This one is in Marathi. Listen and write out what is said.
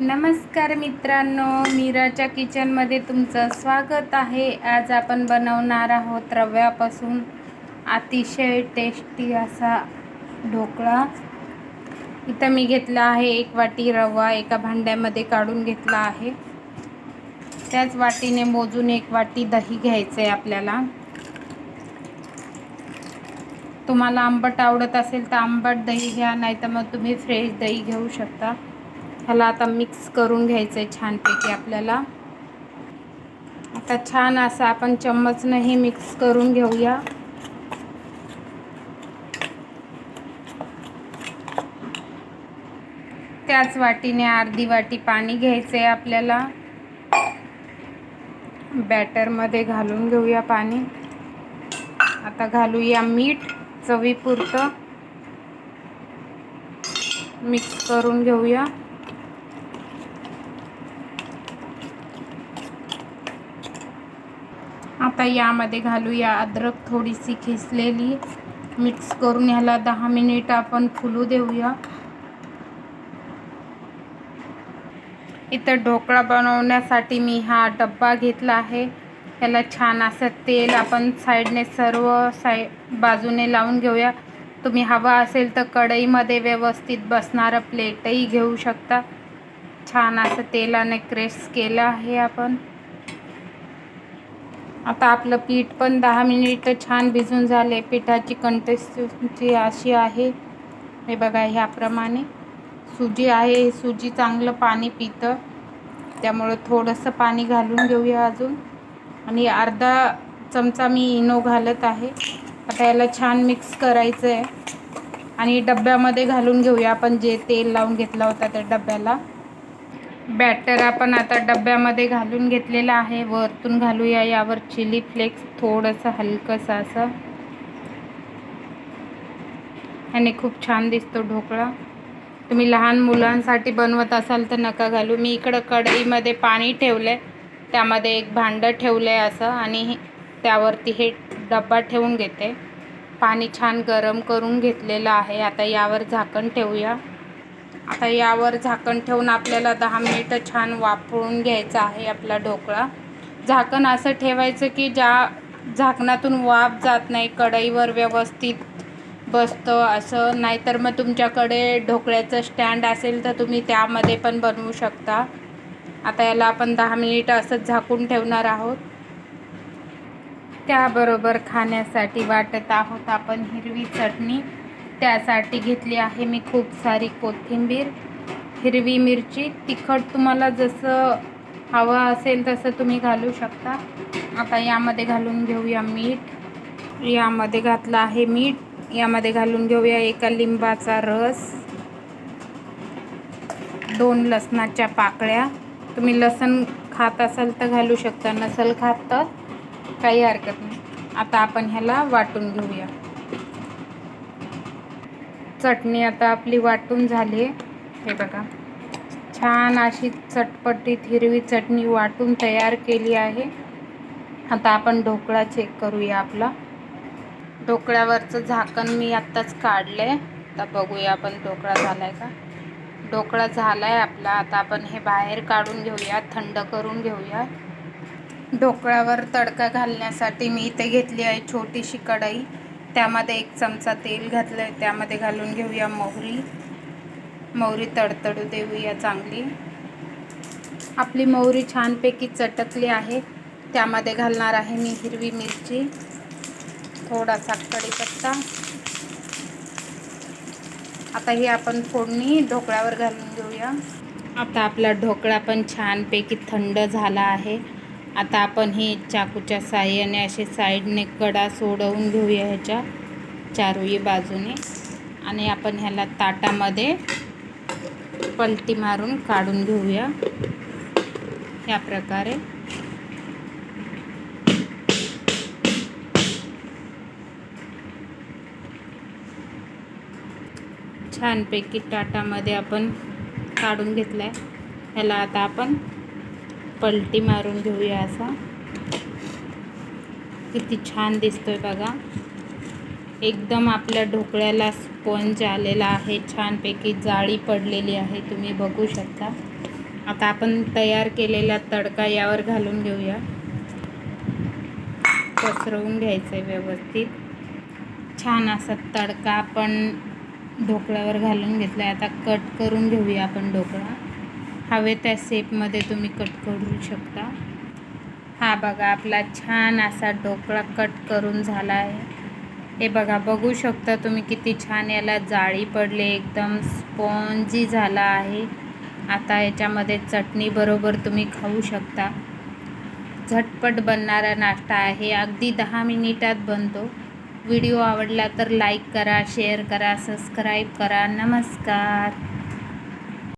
नमस्कार मित्रांनो मीराच्या किचनमध्ये तुमचं स्वागत आहे. आज आपण बनवणार आहोत रव्यापासून अतिशय टेस्टी असा ढोकळा. इथं मी घेतला आहे एक वाटी रवा एका भांड्यामध्ये काढून घेतला आहे. त्याच वाटीने मोजून एक वाटी दही घ्यायचं आहे आपल्याला. तुम्हाला आंबट आवडत असेल तर आंबट दही घ्या नाही तर मग तुम्ही फ्रेश दही घेऊ शकता. ह्याला आता मिक्स करून घ्यायचं आहे छानपैकी आपल्याला. आता छान असं आपण चम्मचनंही मिक्स करून घेऊया. त्याच वाटीने अर्धी वाटी पाणी घ्यायचं आहे आपल्याला बॅटरमध्ये घालून घेऊया पाणी. आता घालूया मीठ चवीपुरतं. मिक्स करून घेऊया. आता यामध्ये घालूया अद्रक थोडीशी खिसलेली. मिक्स करून ह्याला दहा मिनिट आपण फुलू देऊया. इथं ढोकळा बनवण्यासाठी मी हा डब्बा घेतला आहे. ह्याला छान असं तेल आपण साईडने सर्व साई बाजूने लावून घेऊया. तुम्ही हवा असेल तर कढईमध्ये व्यवस्थित बसणारं प्लेटही घेऊ शकता. छान असं तेलाने क्रेस केलं आहे आपण. आता आपलं पीठ पण दहा मिनिट छान भिजून झाले. पिठाची कंटेस्टन्सी अशी आहे. हे बघा ह्याप्रमाणे. सुजी आहे. हे सुजी चांगलं पाणी पितं. त्यामुळं थोडंसं पाणी घालून घेऊया अजून. आणि अर्धा चमचा मी इनो घालत आहे. आता याला छान मिक्स करायचं आहे आणि डब्यामध्ये घालून घेऊया आपण. जे तेल लावून घेतला होता त्या डब्याला. बॅटर आपण आता डब्यामध्ये घालून घेतलेलं आहे. वरतून घालूया यावर चिली फ्लेक्स थोडंसं हलकंसं असं. आणि खूप छान दिसतो ढोकळा. तुम्ही लहान मुलांसाठी बनवत असाल तर नका घालू. मी इकडं कढईमध्ये पाणी ठेवलं आहे त्यामध्ये एक भांडं ठेवलं आहे असं आणि त्यावरती हे डब्बा ठेवून घेते. पाणी छान गरम करून घेतलेलं आहे. आता यावर झाकण ठेवूया. आता यावर झाकण ठेवून आपल्याला दहा मिनिटं छान वाफळून घ्यायचं आहे आपला ढोकळा. झाकण असं ठेवायचं की ज्या झाकणातून वाफ जात नाही कढईवर व्यवस्थित बसतं असं. नाहीतर मग तुमच्याकडे ढोकळ्याचं स्टँड असेल तर तुम्ही त्यामध्ये पण बनवू शकता. आता याला आपण दहा मिनिटं असंच झाकून ठेवणार आहोत. त्याबरोबर खाण्यासाठी वाटत आहोत आपण हिरवी चटणी. त्यासाठी घेतली आहे मी खूप सारी कोथिंबीर हिरवी मिरची. तिखट तुम्हाला जसं हवं असेल तसं तुम्ही घालू शकता. आता यामध्ये घालून घेऊया मीठ. यामध्ये घातलं आहे मीठ. यामध्ये घालून घेऊया एका लिंबाचा रस. दोन लसणाच्या पाकळ्या. तुम्ही लसण खात असाल तर घालू शकता नसल खात तर काही हरकत नाही. आता आपण ह्याला वाटून घेऊया. चटणी आता आपली वाटून झाली. हे बघा. छान अशी चटपटीत हिरवी चटणी वाटून तयार केली आहे. आता आपण ढोकळा चेक करूया आपला. ढोकळ्यावरचं झाकण मी आत्ताच काढलं आहे आता बघूया आपण ढोकळा झाला आहे का? ढोकळा झाला आहे आपला. आता आपण हे बाहेर काढून घेऊया. थंड करून घेऊया. ढोकळ्यावर तडका घालण्यासाठी मी इथे घेतली आहे छोटीशी कढई. त्यामध्ये एक चमचा तेल घातलं आहे त्यामध्ये घालून घेऊया मोहरी. मोहरी तडतडू देऊया चांगली. आपली मोहरी छानपैकी चटकली आहे. त्यामध्ये घालणार आहे मी हिरवी मिरची. थोडासा कढीपत्ता आता ही आपण फोडणी ढोकळ्यावर घालून घेऊया. आता आपला ढोकळा पण छानपैकी थंड झाला आहे. आता आपण हे चाकूच्या साह्याने असे साईडने कडा सोडवून घेऊया ह्याच्या चारही बाजूने. आणि आपण ह्याला ताटामध्ये पलटी मारून काढून घेऊया. ह्या प्रकारे. छानपैकी ताटामध्ये आपण काढून घेतला आहे ह्याला आता आपण पलटी मारून घेऊया असा. किती छान दिसतोय बघा. एकदम आपल्या ढोकळ्याला स्पंज आलेला आहे. छानपैकी जाळी पडलेली आहे. तुम्ही बघू शकता. आता आपण तयार केलेला तडका यावर घालून घेऊया. पसरवून घ्यायचं आहे व्यवस्थित. छान असा तडका आपण ढोकळ्यावर घालून घेतला आहे आता कट करून घेऊया आपण ढोकळा. हवे त्या शेपमध्ये तुम्ही कट करू शकता. हा बघा आपला छान असा ढोकळा कट करून झाला आहे. हे बघा बघू शकता तुम्ही किती छान याला जाळी पडले एकदम स्पॉन्जी झाला आहे. आता याच्यामध्ये चटणी बरोबर तुम्ही खाऊ शकता. झटपट बनणारा नाश्ता आहे अगदी दहा मिनिटात बनतो. व्हिडिओ आवडला तर लाईक करा शेअर करा सबस्क्राईब करा. नमस्कार.